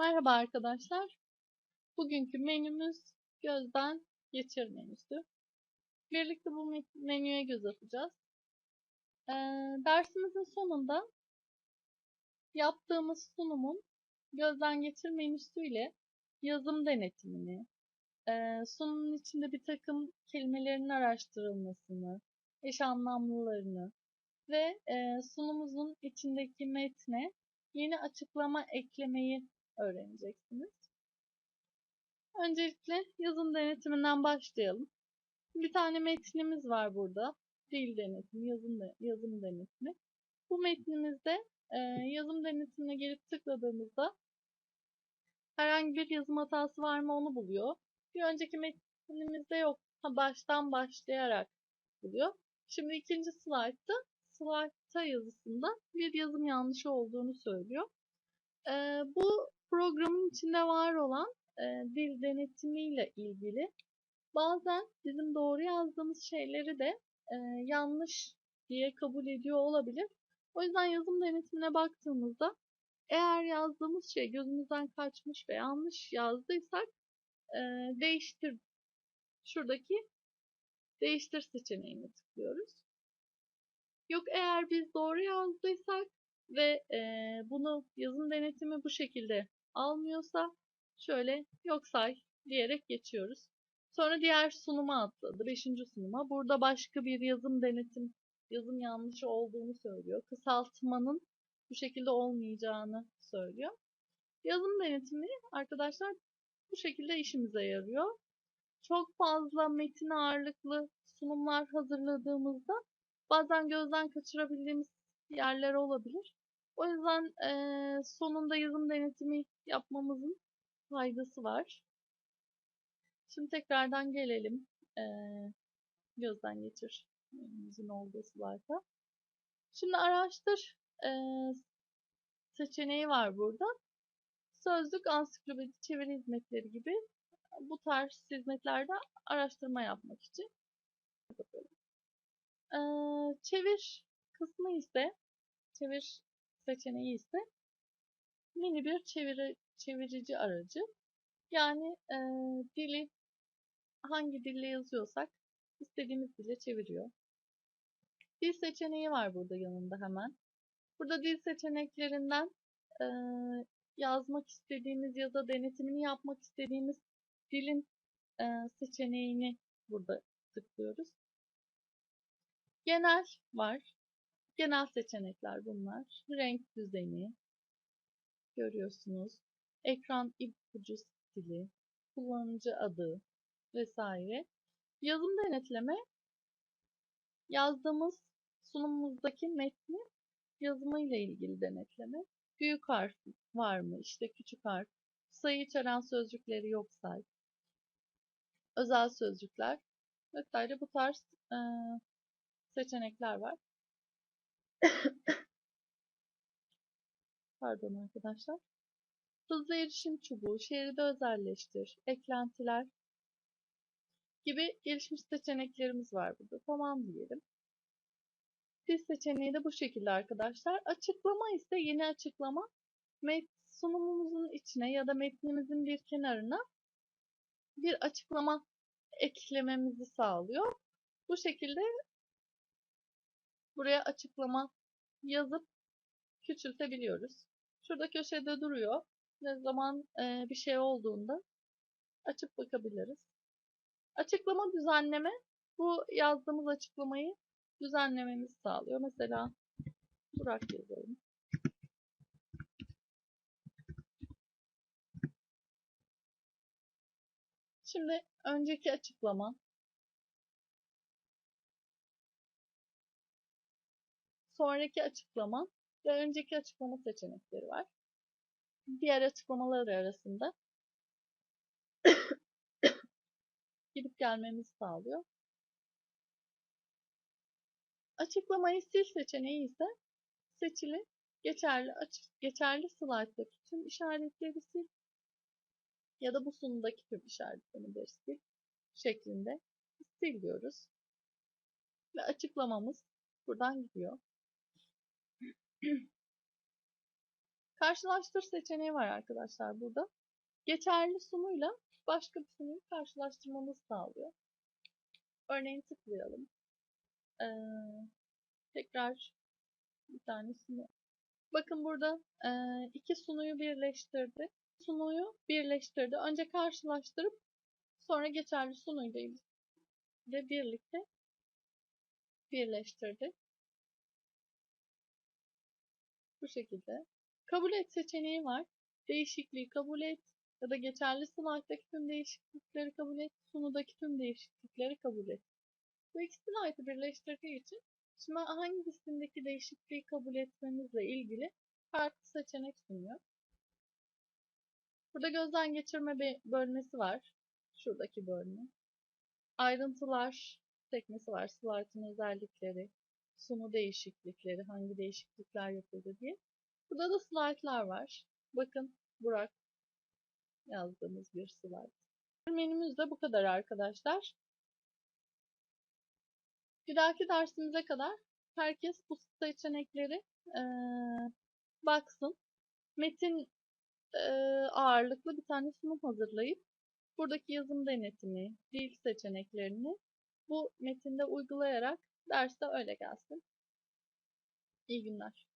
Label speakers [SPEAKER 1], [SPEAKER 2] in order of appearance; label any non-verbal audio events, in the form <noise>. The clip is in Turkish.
[SPEAKER 1] Merhaba arkadaşlar. Bugünkü menümüz gözden geçir menüsü. Birlikte bu me- menüye göz atacağız. Ee, dersimizin sonunda yaptığımız sunumun gözden geçir menüsüyle yazım denetimini, e, sunumun içinde bir takım kelimelerin araştırılmasını, eş anlamlılarını ve e, sunumumuzun içindeki metne yeni açıklama eklemeyi öğreneceksiniz. Öncelikle yazım denetiminden başlayalım. Bir tane metnimiz var burada. Dil denetimi, yazım, yazım denetimi. Bu metnimizde e, yazım denetimine gelip tıkladığımızda herhangi bir yazım hatası var mı onu buluyor. Bir önceki metnimizde yok. Ha, baştan başlayarak buluyor. Şimdi ikinci slaytta slaytta yazısında bir yazım yanlışı olduğunu söylüyor. E, bu programın içinde var olan e, dil denetimiyle ilgili bazen bizim doğru yazdığımız şeyleri de e, yanlış diye kabul ediyor olabilir. O yüzden yazım denetimine baktığımızda eğer yazdığımız şey gözümüzden kaçmış ve yanlış yazdıysak e, değiştir şuradaki değiştir seçeneğine tıklıyoruz. Yok eğer biz doğru yazdıysak ve e, bunu yazım denetimi bu şekilde almıyorsa şöyle yok say diyerek geçiyoruz. Sonra diğer sunuma atladı. Beşinci sunuma. Burada başka bir yazım denetim, yazım yanlışı olduğunu söylüyor. Kısaltmanın bu şekilde olmayacağını söylüyor. Yazım denetimi arkadaşlar bu şekilde işimize yarıyor. Çok fazla metin ağırlıklı sunumlar hazırladığımızda bazen gözden kaçırabildiğimiz yerler olabilir. O yüzden e, sonunda yazım denetimi yapmamızın faydası var. Şimdi tekrardan gelelim e, gözden geçir menümüzün olduğu slayta. Şimdi araştır e, seçeneği var burada. Sözlük, ansiklopedi, çeviri hizmetleri gibi bu tarz hizmetlerde araştırma yapmak için. E, çevir kısmı ise, çevir seçeneği ise mini bir çeviri, çevirici aracı. Yani e, dili hangi dille yazıyorsak istediğimiz dile çeviriyor. Dil seçeneği var burada yanında hemen. Burada dil seçeneklerinden e, yazmak istediğimiz ya da denetimini yapmak istediğimiz dilin e, seçeneğini burada tıklıyoruz. Genel var. Genel seçenekler bunlar. Renk düzeni görüyorsunuz. Ekran ipucu stili, kullanıcı adı vesaire. Yazım denetleme yazdığımız sunumumuzdaki metni yazımıyla ilgili denetleme. Büyük harf var mı? İşte küçük harf. Sayı içeren sözcükleri yok say. Özel sözcükler vesaire bu tarz e, seçenekler var. <coughs> Pardon arkadaşlar. Hızlı erişim çubuğu, şeridi özelleştir, eklentiler gibi gelişmiş seçeneklerimiz var burada. Tamam diyelim. Dil seçeneği de bu şekilde arkadaşlar. Açıklama ise yeni açıklama sunumumuzun içine ya da metnimizin bir kenarına bir açıklama eklememizi sağlıyor. Bu şekilde buraya açıklama yazıp küçültebiliyoruz. Şurada köşede duruyor. Ne zaman e, bir şey olduğunda açıp bakabiliriz. Açıklama düzenleme bu yazdığımız açıklamayı düzenlememizi sağlıyor. Mesela Burak yazalım. Şimdi önceki açıklama sonraki açıklama ve önceki açıklama seçenekleri var. Diğer açıklamalar arasında <coughs> gidip gelmemizi sağlıyor. Açıklamayı sil seçeneği ise seçili geçerli açık geçerli slayttaki tüm işaretleri sil ya da bu sunumdaki tüm işaretleri sil şeklinde sil diyoruz. Ve açıklamamız buradan gidiyor. Karşılaştır seçeneği var arkadaşlar burada. Geçerli sunuyla başka bir sunuyu karşılaştırmamızı sağlıyor. Örneğin tıklayalım. Ee, tekrar bir tane sunu. Bakın burada e, iki sunuyu birleştirdi. Sunuyu birleştirdi. Önce karşılaştırıp sonra geçerli sunuyla birlikte birleştirdi. Bu şekilde. Kabul et seçeneği var. Değişikliği kabul et ya da geçerli slayttaki tüm değişiklikleri kabul et, sunudaki tüm değişiklikleri kabul et. Bu iki slaytı birleştirdiği için şimdi hangisindeki değişikliği kabul etmemizle ilgili farklı seçenek sunuyor. Burada gözden geçirme bölmesi var. Şuradaki bölme. Ayrıntılar sekmesi var. Slaytın özellikleri, sunu değişiklikleri, hangi değişiklikler yapıldı diye. Burada da slaytlar var. Bakın Burak yazdığımız bir slayt. Menümüz de bu kadar arkadaşlar. Bir dahaki dersimize kadar herkes bu seçenekleri e, baksın. Metin e, ağırlıklı bir tane sunum hazırlayıp buradaki yazım denetimi, dil seçeneklerini bu metinde uygulayarak derste öyle gelsin. İyi günler.